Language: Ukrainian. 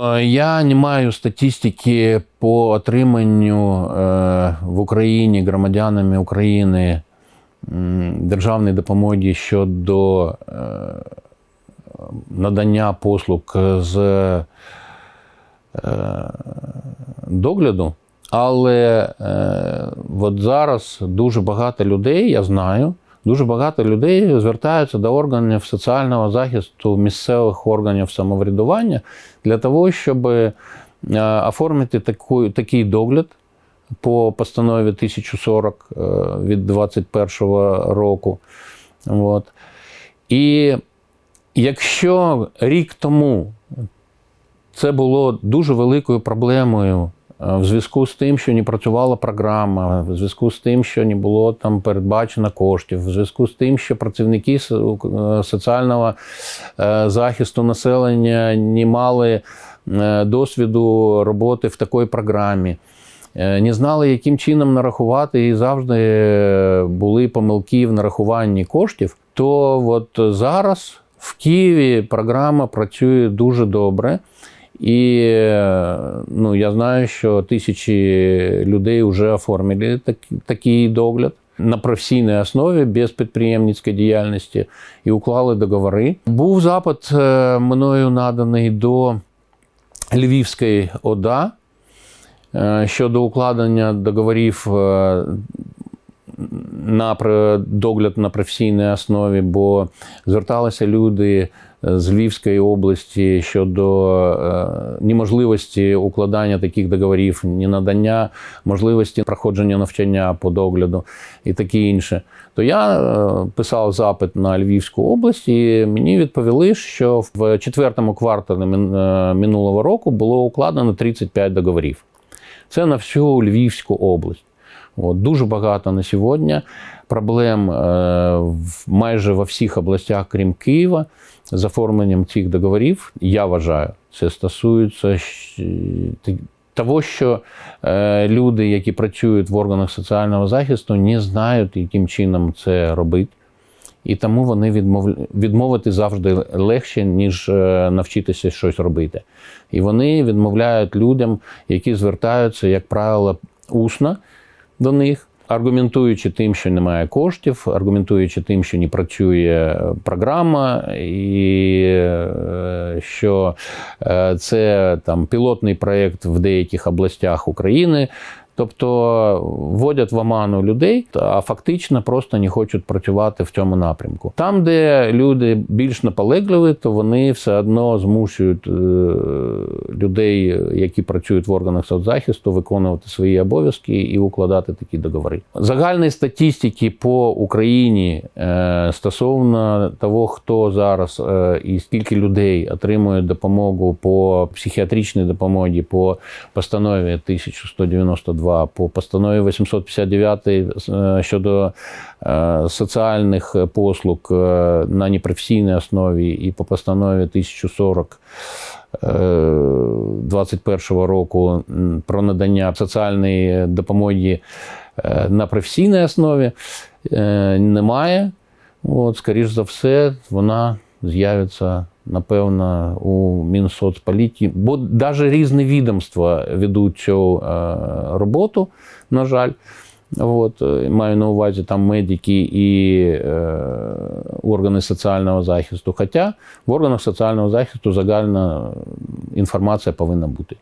Е, Я не маю статистики по отриманню е, в Україні громадянами України державної допомоги щодо е, надання послуг з догляду. Але от зараз дуже багато людей, я знаю, дуже багато людей звертаються до органів соціального захисту місцевих органів самоврядування для того, щоб е, оформити таку, такий догляд по постанові 1040 е, від 2021 року. От. І якщо рік тому це було дуже великою проблемою в зв'язку з тим, що не працювала програма, в зв'язку з тим, що не було там передбачено коштів, в зв'язку з тим, що працівники е, соціального е, захисту населення не мали е, досвіду роботи в такій програмі. е, Не знали, яким чином нарахувати, і завжди е, були помилки в нарахуванні коштів. То от зараз в Києві програма працює дуже добре. І ну, я знаю, що тисячі людей вже оформили так, такий догляд на професійній основі без підприємницької діяльності і уклали договори. Був запит е, мною наданий до Львівської ОДА е, щодо укладення договорів е, на догляд на професійній основі, бо зверталися люди е, з Львівської області щодо е, неможливості укладання таких договорів, ненадання можливості проходження навчання по догляду і таке інше. То я е, писав запит на Львівську область, і мені відповіли, що в четвертому кварталі минулого року було укладено 35 договорів. Це на всю Львівську область. От, дуже багато на сьогодні проблем е, майже во всіх областях, крім Києва, з оформленням цих договорів. Я вважаю, це стосується того, що е, люди, які працюють в органах соціального захисту, не знають, яким чином це робити. І тому вони відмов... відмовити завжди легше, ніж е, навчитися щось робити. І вони відмовляють людям, які звертаються, як правило, усно до них, аргументуючи тим, що немає коштів, аргументуючи тим, що не працює програма, і е, що е, це там пілотний проєкт в деяких областях України. Тобто вводять в оману людей, а фактично просто не хочуть працювати в цьому напрямку. Там, де люди більш наполегливі, то вони все одно змушують е, людей, які працюють в органах соцзахисту, виконувати свої обов'язки і укладати такі договори. Загальної статистики по Україні е, стосовно того, хто зараз е, і скільки людей отримує допомогу по психіатричній допомозі, по постанові 1192, по постанові 859 е, щодо е, соціальних послуг е, на непрофесійній основі, і по постанові 1040 2021 року про надання соціальної допомоги на професійній основі немає. От, скоріш за все, вона з'явиться, напевно, у Мінсоцполіті, бо навіть різні відомства ведуть цю е, роботу, на жаль. От, е, маю на увазі там медики і е, органи соціального захисту. Хоча в органах соціального захисту загальна інформація повинна бути.